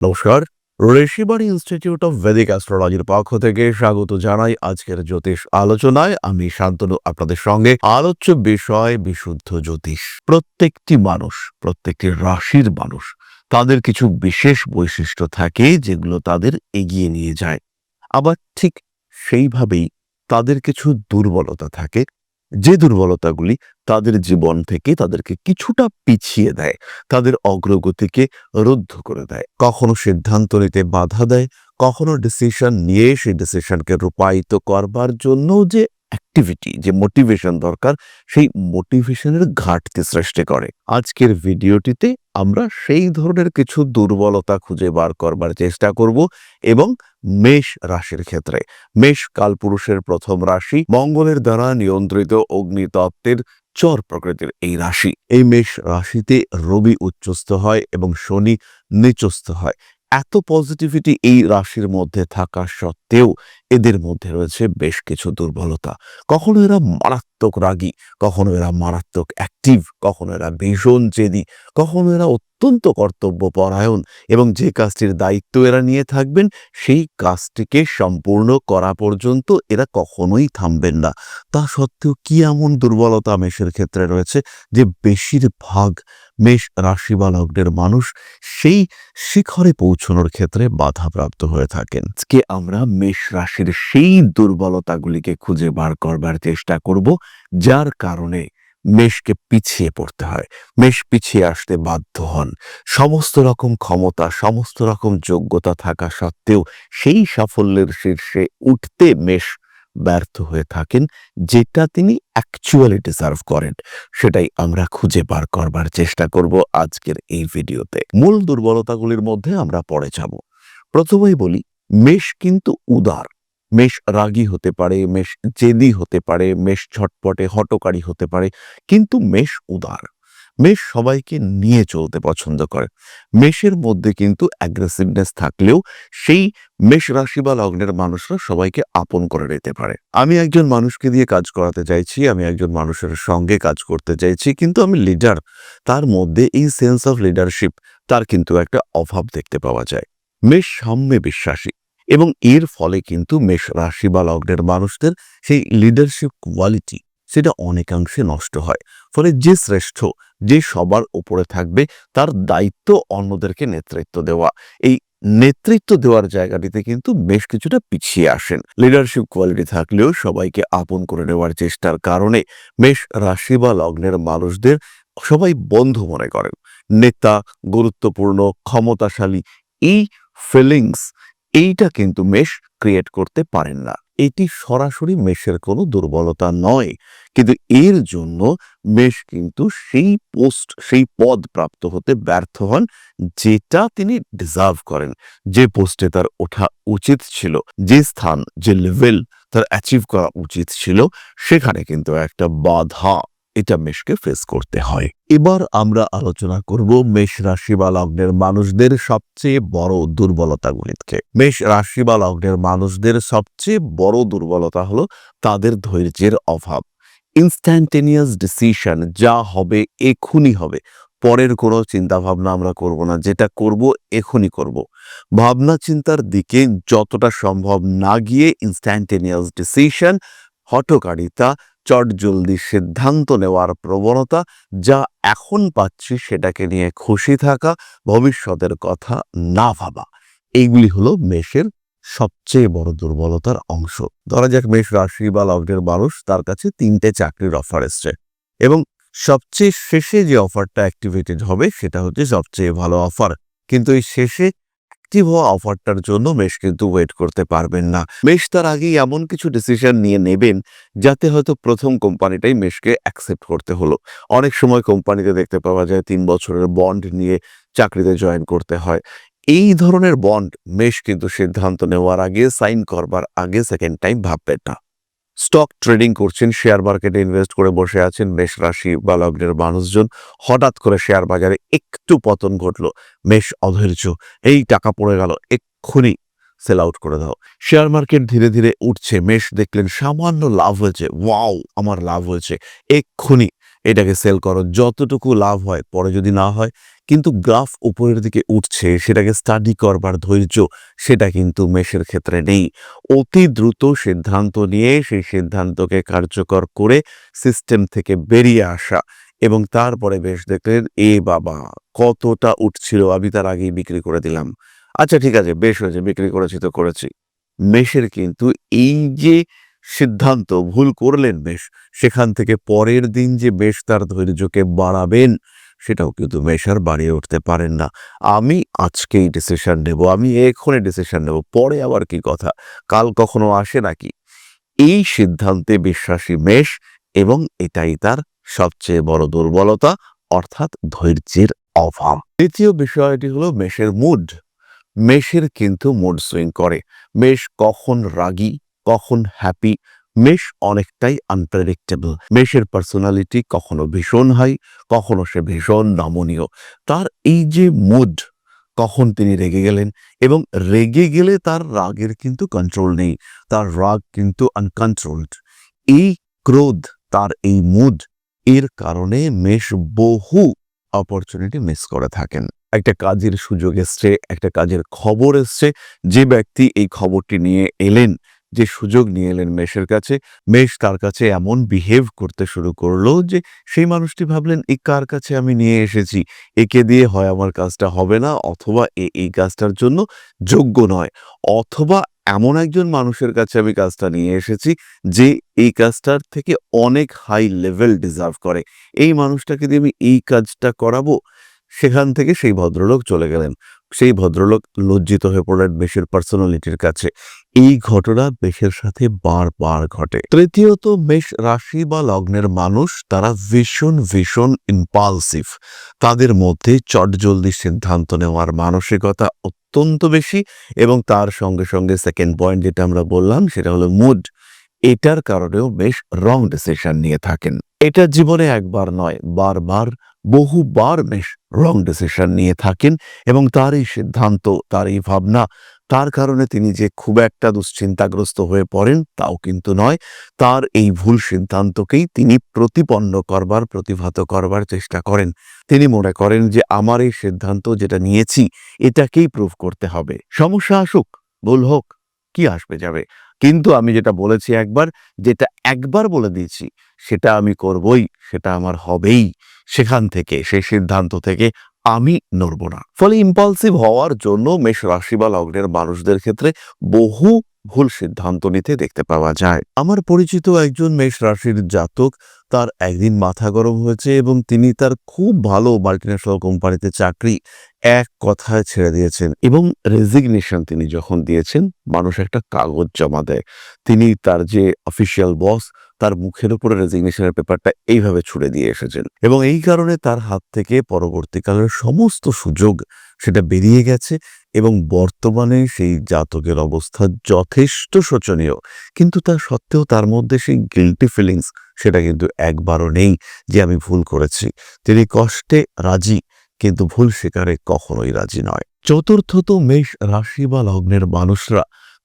নমস্কার। Rishibani institute of Vedic অ্যাস্ট্রোলজির পক্ষ থেকে স্বাগত জানাই আজকের জ্যোতিষ আলোচনায়। আমি শান্তনু, আপনাদের সঙ্গে আলোচ্য বিষয় বিশুদ্ধ জ্যোতিষ। প্রত্যেকটি মানুষ, প্রত্যেকটি রাশির মানুষ, তাদের কিছু বিশেষ বৈশিষ্ট্য থাকে যেগুলো তাদের এগিয়ে নিয়ে যায়। আবার ঠিক সেইভাবেই তাদের কিছু দুর্বলতা থাকে যে দুর্বলতাগুলি তাদের জীবন থেকে তাদেরকে কিছুটা পিছিয়ে দেয়, তাদের অগ্রগতিকে রুদ্ধ করে দেয়। কখনো সিদ্ধান্ত নিতে বাধা দেয়, কখনো ডিসিশন নিয়ে সেই ডিসিশনকে রূপায়িত করবার জন্য যে অ্যাক্টিভিটি যে মোটিভেশন দরকার, সেই মোটিভেশনের ঘাটতি সৃষ্টি করে। আজকের ভিডিওটিতে আমরা সেই ধরনের কিছু দুর্বলতা খুঁজে বার করবার চেষ্টা করব এবং মেষ রাশির ক্ষেত্রে। মেষ কালপুরুষের প্রথম রাশি, মঙ্গলের দ্বারা নিয়ন্ত্রিত অগ্নিতত্ত্বের চর প্রকৃতির এই রাশি। এই মেষ রাশিতে রবি উচ্চস্থ হয় এবং শনি নিচস্থ হয়। এত পজিটিভিটি এই রাশির মধ্যে থাকা সত্ত্বেও এদের মধ্যে রয়েছে বেশ কিছু দুর্বলতা। কখনো এরা মারাত্মক রাগী, কখনো এরা মারাত্মক অ্যাক্টিভ কখনো এরা ভীষণ জেদি কখনো এরা অত্যন্ত কর্তব্য পরায়ণ এবং যে কাজটির দায়িত্ব এরা নিয়ে থাকবেন, সেই কাজটিকে সম্পূর্ণ করা পর্যন্ত এরা কখনোই থামবেন না। তা সত্ত্বেও কি এমন দুর্বলতা মেষের ক্ষেত্রে রয়েছে যে বেশিরভাগ মেষ রাশি মানুষ সেই শিখরে পৌঁছানোর ক্ষেত্রে বাধাপ্রাপ্ত হয়ে থাকেন? আজকে আমরা মেষ রাশির সেই দুর্বলতাগুলিকে খুঁজে বার করবার চেষ্টা করব। যার কারণে মেষকে পিছিয়ে পড়তে হয়। মেষ পিছিয়ে আসতে বাধ্য হন। সমস্ত রকম ক্ষমতা, সমস্ত রকম যোগ্যতা থাকা সত্ত্বেও সেই সাফল্যের শীর্ষে উঠতে মেষ ব্যর্থ হয়ে থাকেন, যেটা তিনি অ্যাকচুয়ালি ডিজার্ভ করেন। সেটাই আমরা খুঁজে বার করবার চেষ্টা করব আজকের এই ভিডিওতে। মূল দুর্বলতাগুলির মধ্যে আমরা পড়ে যাব। প্রথমেই বলি, মেষ কিন্তু উদার। মেষ রাগী হতে পারে, মেষ জেদি হতে পারে, মেষ ছটপটে হটকারী হতে পারে, কিন্তু মেষ উদার। মেষ সবাইকে নিয়ে চলতে পছন্দ করে। মেষের মধ্যে কিন্তু অ্যাগ্রেসিভনেস থাকলেও সেই মেষ রাশি বা লগ্নের মানুষরা সবাইকে আপন করে নিতে পারে। আমি একজন মানুষকে দিয়ে কাজ করাতে চাইছি, আমি একজন মানুষের সঙ্গে কাজ করতে চাইছি, কিন্তু আমি লিডার তার মধ্যে এই সেন্স অফ লিডারশিপ তার কিন্তু একটা অভাব দেখতে পাওয়া যায়। মেষ সাম্যে বিশ্বাসী এবং এর ফলে কিন্তু মেষ রাশি বা লগ্নের মানুষদের সেই লিডারশিপ কোয়ালিটি সেটা অনেকাংশে নষ্ট হয়। ফলে যে শ্রেষ্ঠ, যে সবার উপরে থাকবে, তার দায়িত্ব অন্যদেরকে নেতৃত্ব দেওয়া। এই নেতৃত্ব দেওয়ার জায়গাটিতে কিন্তু বেশ কিছুটা পিছিয়ে আসেন। লিডারশিপ কোয়ালিটি থাকলেও সবাইকে আপন করে নেওয়ার চেষ্টার কারণে মেষ রাশি বা লগ্নের মানুষদের সবাই বন্ধু মনে করেন। নেতা, গুরুত্বপূর্ণ, ক্ষমতাশালী, এই ফিলিংস এইটা কিন্তু মেষ ক্রিয়েট করতে পারেন না। এটি সরাসরি মেষের কোনো দুর্বলতা নয়। কিন্তু এর জন্য মেষ কিন্তু সেই পোস্ট সেই পদ প্রাপ্ত হতে ব্যর্থ হন যেটা তিনি ডিজার্ভ করেন। যে পোস্টে তার ওঠা উচিত ছিল, যে স্থান, যে লেভেল তার অ্যাচিভ করা উচিত ছিল, সেখানে কিন্তু একটা বাধা এটা মেষকে ফেস করতে হয়। এবার আমরা আলোচনা করব মেষ রাশি বা লগ্নের মানুষদের সবচেয়ে বড় দুর্বলতাগুলিকে। মেষ রাশি বা লগ্নের মানুষদের সবচেয়ে বড় দুর্বলতা হলো তাদের ধৈর্যের অভাব। ইনস্ট্যান্টেনিয়াস ডিসিশন যা হবে এখনই হবে। পরের কোনো চিন্তা ভাবনা আমরা করব না, যেটা করব এখনই করব। ভাবনা চিন্তার দিকে যতটা সম্ভব না গিয়ে ইনস্ট্যান্টেনিয়াস ডিসিশন হটকারিতা চটজলদি সিদ্ধান্ত নেওয়ার প্রবণতা যা এখন পাচ্ছি সেটাকে নিয়ে খুশি থাকা, ভবিষ্যতের কথা না ভাবা। এইগুলি হলো মেষের সবচেয়ে বড় দুর্বলতার অংশ। ধরা যাক মেষ রাশি বা লগ্নের মানুষ তার কাছে তিনটে চাকরির অফার এসছে এবং সবচেয়ে শেষে যে অফারটা অ্যাক্টিভেটেড হবে সেটা হচ্ছে সবচেয়ে ভালো অফার কিন্তু এই শেষে অ্যাক্টিভ হওয়া অফারটার জন্য মেষ কিন্তু ওয়েট করতে পারবেন না। মেষ তার আগেই এমন কিছু ডিসিশন নিয়ে নেবেন, যাতে হয়তো প্রথম কোম্পানিটাই মেষকে অ্যাকসেপ্ট করতে হলো। অনেক সময় কোম্পানিতে দেখতে পাওয়া যায় তিন বছরের বন্ড নিয়ে চাকরিতে জয়েন করতে হয়। এই ধরনের বন্ড মেষ কিন্তু সিদ্ধান্ত নেওয়ার আগে সাইন করবার আগে সেকেন্ড টাইম ভাববেন না। স্টক ট্রেডিং করছেন, শেয়ার মার্কেটে ইনভেস্ট করে বসে আছেন মেষ রাশি বা লগ্নের মানুষজন। হঠাৎ করে শেয়ার বাজারে একটু পতন ঘটল, মেষ অধৈর্য। এই টাকা পড়ে গেল, এক্ষুনি সেল আউট করে দাও। শেয়ার মার্কেট ধীরে ধীরে উঠছে, মেষ দেখলেন সামান্য লাভ হয়েছে। ওয়াও, আমার লাভ হয়েছে, এক্ষুনি এটাকে সেল করো। যতটুকু লাভ হয়, পরে যদি না হয়, কিন্তু গ্রাফ উপরের দিকে উঠছে, সেটাকে স্টাডি করবার ধৈর্য, সেটা কিন্তু মেষের ক্ষেত্রে নেই। অতি দ্রুত সিদ্ধান্ত নিয়ে, সেই সিদ্ধান্তকে কার্যকর করে সিস্টেম থেকে বেরিয়ে আসা এবং তারপরে বেশ দেখলেন, এ বাবা, কতটা উঠছিল, আমি তার আগেই বিক্রি করে দিলাম। আচ্ছা ঠিক আছে, বেশ হয়েছে, বিক্রি করেছি তো করেছি। মেষের কিন্তু এই যে সিদ্ধান্ত, ভুল করলেন বেশ সেখান থেকে পরের দিন যে বেশ তার ধৈর্যকে বাড়াবেন, সেটাও কিন্তু মেষ আর বাড়িয়ে উঠতে পারেন না। আমি আজকেই ডিসিশন নেব, আমি এক্ষুনি ডিসিশন নেব। পরে আবার কি কথা? কাল কখনো আসে নাকি? এই সিদ্ধান্তে বিশ্বাসী মেষ এবং এটাই তার সবচেয়ে বড় দুর্বলতা, অর্থাৎ ধৈর্যের অভাব। দ্বিতীয় বিষয়টি হলো মেষের মুড মেষের কিন্তু মুড সুইং করে। মেষ কখন রাগী কখন হ্যাপি মেষ অনেকটাই আনপ্রেডিক্টেবল মেষের পার্সোনালিটি কখনো ভীষণ হাই কখনো সে ভীষণ নমনীয়। তার এই যে মুড কখন তিনি রেগে গেলেন এবং রেগে গেলে তার রাগের কিন্তু কন্ট্রোল নেই, তার রাগ কিন্তু আনকন্ট্রোলড এই ক্রোধ, তার এই মুড এর কারণে মেষ বহু অপরচুনিটি মিস করে থাকেন। একটা কাজের সুযোগ এসছে, একটা কাজের খবর এসছে, যে ব্যক্তি এই খবরটি নিয়ে এলেন যে সুযোগ নিয়ে এলেন মেষের কাছে, মেষ তার কাছে এমন বিহেভ করতে শুরু করল যে সেই মানুষটি ভাবলেন এই কার কাছে আমি নিয়ে এসেছি? একে দিয়ে হয় আমার কাজটা হবে না, অথবা এ এই কাজটার জন্য যোগ্য নয়। অথবা এমন একজন মানুষের কাছে আমি কাজটা নিয়ে এসেছি যে এই কাজটার থেকে অনেক হাই লেভেল ডিজার্ভ করে। এই মানুষটাকে দিয়ে আমি এই কাজটা করাবো? সেখান থেকে সেই ভদ্রলোক চলে গেলেন। সেই ভদ্রলোক লজ্জিত হয়ে পড়লেন মেষের পার্সোনালিটির কাছে। এই ঘটনা মেষের সাথে বারবার ঘটে। তৃতীয়ত মেষ রাশি বা লগ্নের মানুষ, তারা ভীষণ ভীষণ ইম্পালসিভ তাদের মধ্যে চটজলদি সিদ্ধান্ত নেওয়ার মানসিকতা অত্যন্ত বেশি এবং তার সঙ্গে সঙ্গে সেকেন্ড পয়েন্ট যেটা আমরা বললাম, সেটা হলো মুড এটার কারণেও বেশ রং ডিসিশন নিয়ে থাকেন। এটা জীবনে একবার নয়, বারবার বহুবার বেশ রং ডিসিশন নিয়ে থাকেন এবং তার এই সিদ্ধান্ত, তার এই ভাবনা, তার কারণে তিনি যে খুব একটা দুশ্চিন্তাগ্রস্ত হয়ে পড়েন তাও কিন্তু নয়। তার এই ভুল সিদ্ধান্তকেই তিনি প্রতিপন্ন করবার, প্রতিভাত করবার চেষ্টা করেন। তিনি মনে করেন যে, আমার এই সিদ্ধান্ত যেটা নিয়েছি, এটাকেই প্রুভ করতে হবে। সমস্যা আসুক, ভুল হোক, কি আসবে যাবে? কিন্তু আমি যেটা বলেছি একবার, যেটা একবার বলে দিয়েছি, সেটা আমি করবই, সেটা আমার হবেই, সেখান থেকে, সেই সিদ্ধান্ত থেকে আমি নড়ব না। ফলে ইম্পালসিভ হওয়ার জন্য মেষ রাশি বা লগ্নের মানুষদের ক্ষেত্রে বহু ভুল সিদ্ধান্ত নিতে দেখতে পাওয়া যায়। আমার পরিচিত একজন মেষ রাশির জাতক, তার একদিন মাথা গরম হয়েছে এবং তিনি তার খুব ভালো মাল্টিন্যাশনাল কোম্পানিতে চাকরি এক কথায় ছেড়ে দিয়েছেন এবং রেজিগনেশন তিনি যখন দিয়েছেন, মানুষ একটা কাগজ জমা দেয়। তিনি তার যে অফিসিয়াল বস তার মুখের উপরে রেজিগনেশনের পেপারটা এইভাবে ছুড়ে দিয়ে এসেছেন। এবং এই কারণে তার হাত থেকে পরবর্তীকালের সমস্ত সুযোগ সেটা বেরিয়ে গেছে এবং বর্তমানে সেই জাতকের অবস্থা যথেষ্ট শোচনীয়। কিন্তু তা সত্ত্বেও তার মধ্যে সেই গিল্টি ফিলিংস সেটা কিন্তু একবারও নেই যে আমি ভুল করেছি। তিনি কষ্টে রাজি, কিন্তু ভুল স্বীকারে কখনোই রাজি নয়। চতুর্থত মেষ রাশি বা লগ্নের মানুষরা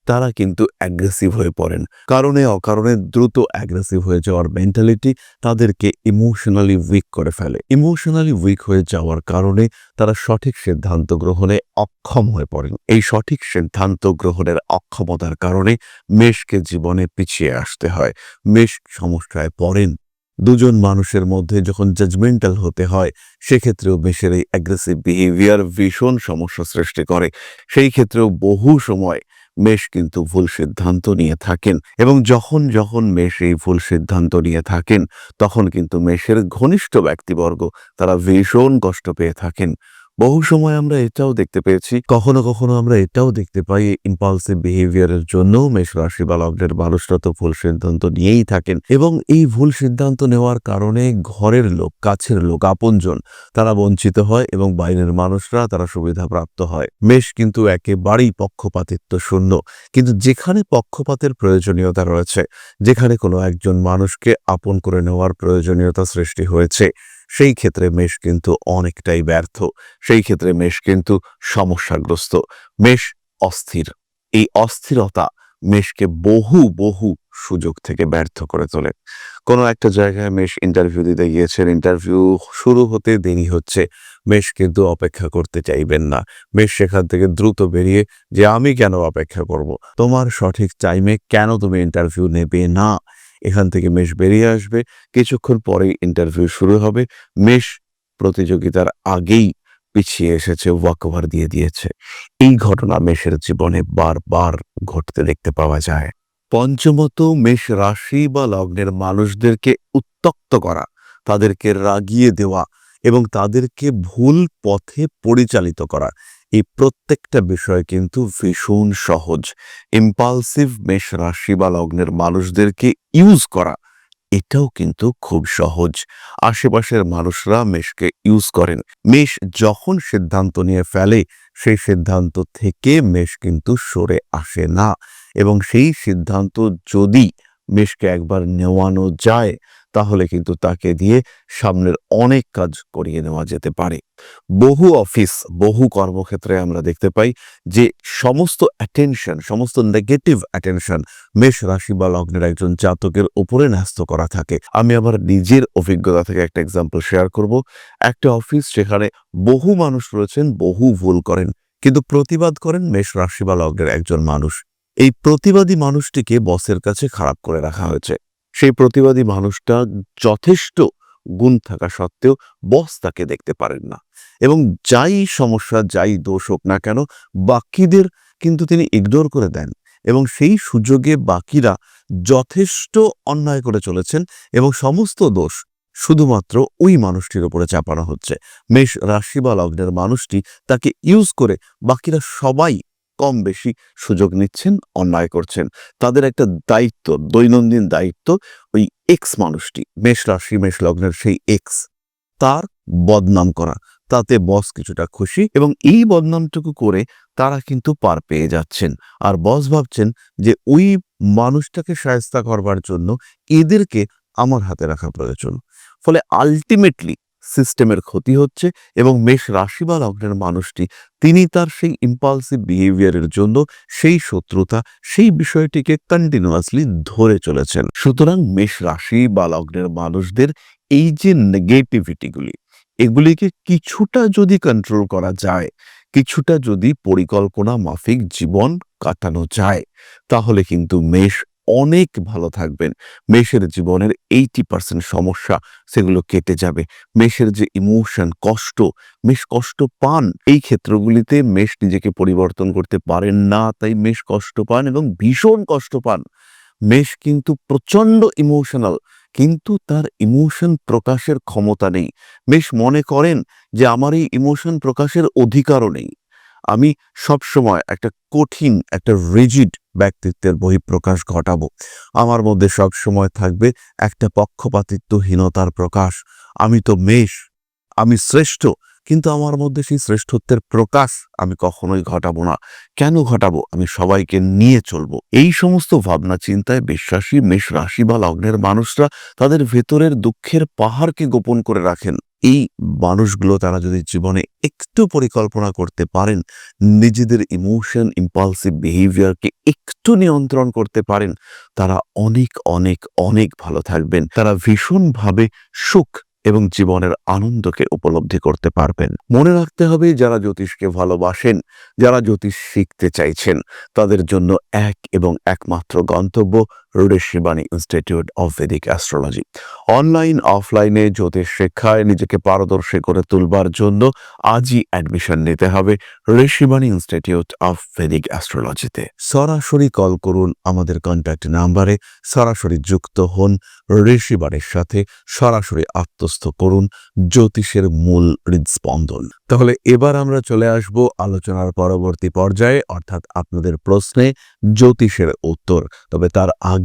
তারা কিন্তু অ্যাগ্রেসিভ হয়ে পড়েন। কারণে অকারণে দ্রুত অ্যাগ্রেসিভ হয়ে যাওয়ার মেন্টালিটি তাদেরকে ইমোশনালি উইক করে ফেলে। ইমোশনালি উইক হয়ে যাওয়ার কারণে তারা সঠিক সিদ্ধান্ত গ্রহণে অক্ষম হয়ে পড়েন। এই সঠিক সিদ্ধান্ত গ্রহণের অক্ষমতার কারণে মেষকে জীবনে পিছিয়ে আসতে হয়। মেষ সমস্যায় পড়েন। দুজন মানুষের মধ্যে যখন জাজমেন্টাল হতে হয়, সেক্ষেত্রেও মেষের এই অ্যাগ্রেসিভ বিহেভিয়ার ভীষণ সমস্যা সৃষ্টি করে। সেই ক্ষেত্রেও বহু সময় মেষ কিন্তু ভুল সিদ্ধান্ত নিয়ে থাকেন এবং যখন যখন মেষ এই ভুল সিদ্ধান্ত নিয়ে থাকেন, তখন কিন্তু মেষের ঘনিষ্ঠ ব্যক্তিবর্গ, তারা ভীষণ কষ্ট পেয়ে থাকেন। বহু সময় আমরা এটাও দেখতে পেয়েছি, কখনো কখনো আমরা এটাও দেখতে পাই ইম্পালসিভ বিহেভিয়ারের জন্য মেষ রাশি বা মানুষরা তো ভুল সিদ্ধান্ত নিয়েই থাকেন এবং এই ভুল সিদ্ধান্ত নেওয়ার কারণে ঘরের লোক, কাছের লোক, আপনজন, তারা বঞ্চিত হয় এবং বাইরের মানুষরা তারা সুবিধা প্রাপ্ত হয়। মেষ কিন্তু একেবারেই পক্ষপাতিত্ব শূন্য। কিন্তু যেখানে পক্ষপাতের প্রয়োজনীয়তা রয়েছে, যেখানে কোনো একজন মানুষকে আপন করে নেওয়ার প্রয়োজনীয়তা সৃষ্টি হয়েছে সেই ক্ষেত্রে মেষ কিন্তু অনেকটাই ব্যর্থ। সেই ক্ষেত্রে মেষ কিন্তু সমস্যাগ্রস্ত। মেষ অস্থির। এই অস্থিরতা মেষকে বহু বহু সুযোগ থেকে ব্যর্থ করে তোলে। কোনো একটা জায়গায় মেষ ইন্টারভিউ দিতে গিয়েছেন ইন্টারভিউ শুরু হতে দেরি হচ্ছে। মেষ কিন্তু অপেক্ষা করতে চাইবেন না। মেষ সেখান থেকে দ্রুত বেরিয়ে যে, আমি কেন অপেক্ষা করব? তোমার সঠিক টাইমে কেন তুমি ইন্টারভিউ নেবে না? এখান থেকে মেষ বেরিয়ে আসবে। কিছুক্ষণ পরেই ইন্টারভিউ শুরু হবে। মেষ প্রতিযোগিতার আগেই পিছিয়ে এসেছে, ওয়াকওভার দিয়ে দিয়েছে। এই ঘটনা মেষের জীবনে বারবার ঘটতে দেখতে পাওয়া যায়। পঞ্চমত মেষ রাশি বা লগ্নের মানুষদেরকে উত্তক্ত করা, তাদেরকে রাগিয়ে দেওয়া এবং তাদেরকে ভুল পথে পরিচালিত করা। এই প্রত্যেকটা বিষয় কিন্তু ভীষণ সহজ। ইম্পালসিভ মেষ রাশি বা লগ্নের মানুষদেরকে ইউজ করা, এটাও কিন্তু খুব সহজ। আশেপাশের মানুষরা মেষকে ইউজ করেন। মেষ যখন সিদ্ধান্ত নিয়ে ফেলে, সেই সিদ্ধান্ত থেকে মেষ কিন্তু সরে আসে না। এবং সেই সিদ্ধান্ত যদি মেষকে একবার নেওয়ানো যায় তাহলে কিন্তু তাকে দিয়ে সামনের অনেক কাজ করিয়ে নেওয়া যেতে পারে। বহু অফিস, বহু কর্মক্ষেত্রে আমরা দেখতে পাই যে সমস্ত অ্যাটেনশন সমস্ত নেগেটিভ অ্যাটেনশন মেষ রাশি বা লগ্নের একজন জাতকের উপরে ন্যস্ত করা থাকে। আমি আমার নিজের অভিজ্ঞতা থেকে একটা এক্সাম্পল শেয়ার করব। একটা অফিস সেখানে বহু মানুষ রয়েছেন, বহু ভুল করেন, কিন্তু প্রতিবাদ করেন মেষ রাশি বা লগ্নের একজন মানুষ। এই প্রতিবাদী মানুষটিকে বসের কাছে খারাপ করে রাখা হয়েছে। সেই প্রতিবাদী মানুষটা যথেষ্ট গুণ থাকা সত্ত্বেও বস তাকে দেখতে পারেন না। এবং যাই সমস্যা, যাই দোষ হোক না কেন, বাকিদের কিন্তু তিনি ইগনোর করে দেন এবং সেই সুযোগে বাকিরা যথেষ্ট অন্যায় করে চলেছেন এবং সমস্ত দোষ শুধুমাত্র ওই মানুষটির উপরে চাপানো হচ্ছে। মেষ রাশি বা লগ্নের মানুষটি তাকে ইউজ করে বাকিরা সবাই কম বেশি সুযোগ নিচ্ছেন, অন্যায় করছেন। তাদের একটা দায়িত্ব, দৈনন্দিন দায়িত্ব ওই এক্স মানুষটি, মেষ রাশি, মেষ লগ্নের সেই এক্স তার বদনাম করা। তাতে বস কিছুটা খুশি এবং এই বদনামটুকু করে তারা কিন্তু পার পেয়ে যাচ্ছেন। আর বস ভাবছেন যে ওই মানুষটাকে সায়স্তা করবার জন্য এদেরকে আমার হাতে রাখা প্রয়োজন। ফলে আলটিমেটলি সিস্টেমের ক্ষতি হচ্ছে এবং মেষ রাশি বা লগ্নের মানুষটি, তিনি তার সেই ইম্পালসিভ বিহেভিয়ারের জন্য সেই শত্রুতা, সেই বিষয়টিকে কন্টিনিউয়াসলি ধরে চলেছেন। সুতরাং মেষ রাশি বা লগ্নের মানুষদের এই যে নেগেটিভিটিগুলি এগুলিকে কিছুটা যদি কন্ট্রোল করা যায়, কিছুটা যদি পরিকল্পনা মাফিক জীবন কাটানো যায়, তাহলে কিন্তু মেষ অনেক ভালো থাকবেন। মেষের জীবনের এইটি পার্সেন্ট সমস্যা সেগুলো কেটে যাবে। মেষের যে ইমোশন কষ্ট, মেষ কষ্ট পান, এই ক্ষেত্রগুলিতে মেষ নিজেকে পরিবর্তন করতে পারেন না, তাই মেষ কষ্ট পান এবং ভীষণ কষ্ট পান। মেষ কিন্তু প্রচণ্ড ইমোশনাল কিন্তু তার ইমোশন প্রকাশের ক্ষমতা নেই। মেষ মনে করেন যে, আমার এই ইমোশন প্রকাশের অধিকারও নেই। আমি সব সময় একটা কঠিন, একটা রিজিড ব্যক্তিত্বের বহিঃপ্রকাশ ঘটাবো। আমার মধ্যে সব সময় থাকবে একটা পক্ষপাতিত্বহীনতার প্রকাশ। আমি তো মেষ, আমি শ্রেষ্ঠ, কিন্তু আমার মধ্যে সেই শ্রেষ্ঠত্বের প্রকাশ আমি কখনোই ঘটাবো না। কেন ঘটাবো? আমি সবাইকে নিয়ে চলবো। এই সমস্ত ভাবনা, চিন্তায় বিশ্বাসী মেষ রাশি বা লগ্নের মানুষরা তাদের ভেতরের দুঃখের পাহাড়কে গোপন করে রাখেন। এই মানুষগুলো তারা যদি জীবনে একটু পরিকল্পনা করতে পারেন, নিজেদের ইমোশন ইম্পালসিভ বিহেভিয়ারকে একটু নিয়ন্ত্রণ করতে পারেন, তারা অনেক অনেক অনেক ভালো থাকবেন। তারা ভীষণভাবে সুখ এবং জীবনের আনন্দকে উপলব্ধি করতে পারবেন। মনে রাখতে হবে, যারা জ্যোতিষকে ভালোবাসেন, যারা জ্যোতিষ শিখতে চাইছেন, তাদের জন্য এক এবং একমাত্র গন্তব্য Rishibani institute of vedic astrology online অফলাইনে জ্যোতিষ শিক্ষায় নিজেকে পারদর্শী করে তুলবার জন্য আজই অ্যাডমিশন নিতে হবে ঋষিবাণী ইনস্টিটিউট অফ ভেদিক অ্যাস্ট্রোলজিতে সরাসরি কল করুন আমাদের কন্ট্যাক্ট নাম্বারে সরাসরি যুক্ত হন ঋষিবাণীর সাথে, সরাসরি আত্মস্থ করুন জ্যোতিষের মূল হৃদস্পন্দন। তাহলে এবার আমরা চলে আসব আলোচনার পরবর্তী পর্যায়ে, অর্থাৎ আপনাদের প্রশ্নে জ্যোতিষের উত্তর। তবে তার আগে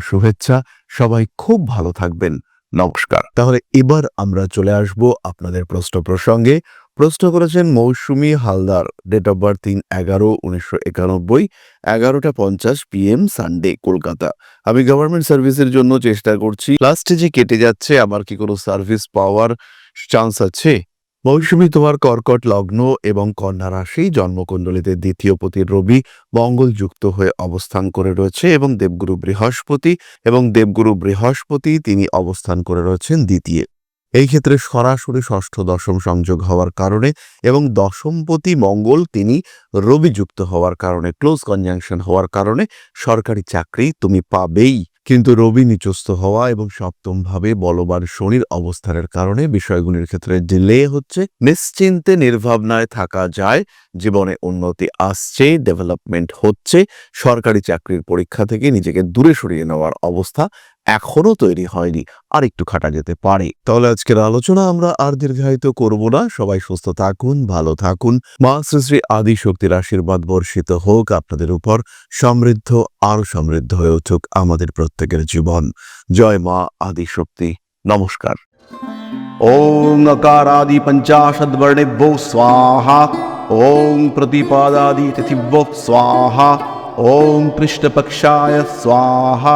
শুভেচ্ছা। সবাই খুব ভালো থাকবেন। নমস্কার। তাহলে এবার আমরা চলে আসব আপনাদের প্রশ্ন প্রসঙ্গে। প্রশ্ন করেছেন Mousumi Haldar date of birth তিন এগারো, উনিশশো একানব্বই, এগারোটা পঞ্চাশ পিএম সানডে কলকাতা। আমি গভর্নমেন্ট সার্ভিসের জন্য চেষ্টা করছি। লাস্টে যে কেটে যাচ্ছে, আমার কি কোনো সার্ভিস পাওয়ার চান্স আছে? মৌসুমী তোমার কর্কট লগ্ন এবং কন্যা রাশি জন্মকুণ্ডলিতে দ্বিতীয় পতির রবি মঙ্গল যুক্ত হয়ে অবস্থান করে রয়েছে এবং দেবগুরু বৃহস্পতি এবং দেবগুরু বৃহস্পতি তিনি অবস্থান করে রয়েছেন দ্বিতীয়। এই ক্ষেত্রে সরাসরি ষষ্ঠ দশম সংযোগ হওয়ার কারণে এবং দশমপতি মঙ্গল তিনি রবি যুক্ত হওয়ার কারণে ক্লোজ কনজাংশন হওয়ার কারণে সরকারি চাকরি তুমি পাবেই। কিন্তু রবি নিচস্থ হওয়া এবং সপ্তমভাবে বলবার শনির অবস্থানের কারণে বিষয়গুলির ক্ষেত্রে ডিলে হচ্ছে। নিশ্চিন্তে নির্ভাবনায় থাকা যায়, জীবনে উন্নতি আসছে ডেভেলপমেন্ট হচ্ছে, সরকারি চাকরির পরীক্ষা থেকে নিজেকে দূরে সরিয়ে নেওয়ার অবস্থা এখনো তৈরি হয়নি আর একটু খাটা যেতে পারে তাহলে আজকের আলোচনা আমরা আর দীর্ঘায়িত করব না সবাই সুস্থ থাকুন ভালো থাকুন মা শ্রী শ্রী আদি শক্তির আশীর্বাদ বর্ষিত হোক আপনাদের উপর সমৃদ্ধ আরো সমৃদ্ধ হয়ে উঠুক আমাদের প্রত্যেকের জীবন জয় মা আদি শক্তি নমস্কার ॐ अकारादि पञ्चाशद्वर्णेभ्यो स्वाहा ॐ प्रतिपादादि तिथिभ्यो स्वाहा ॐ कृष्णपक्षाय स्वाहा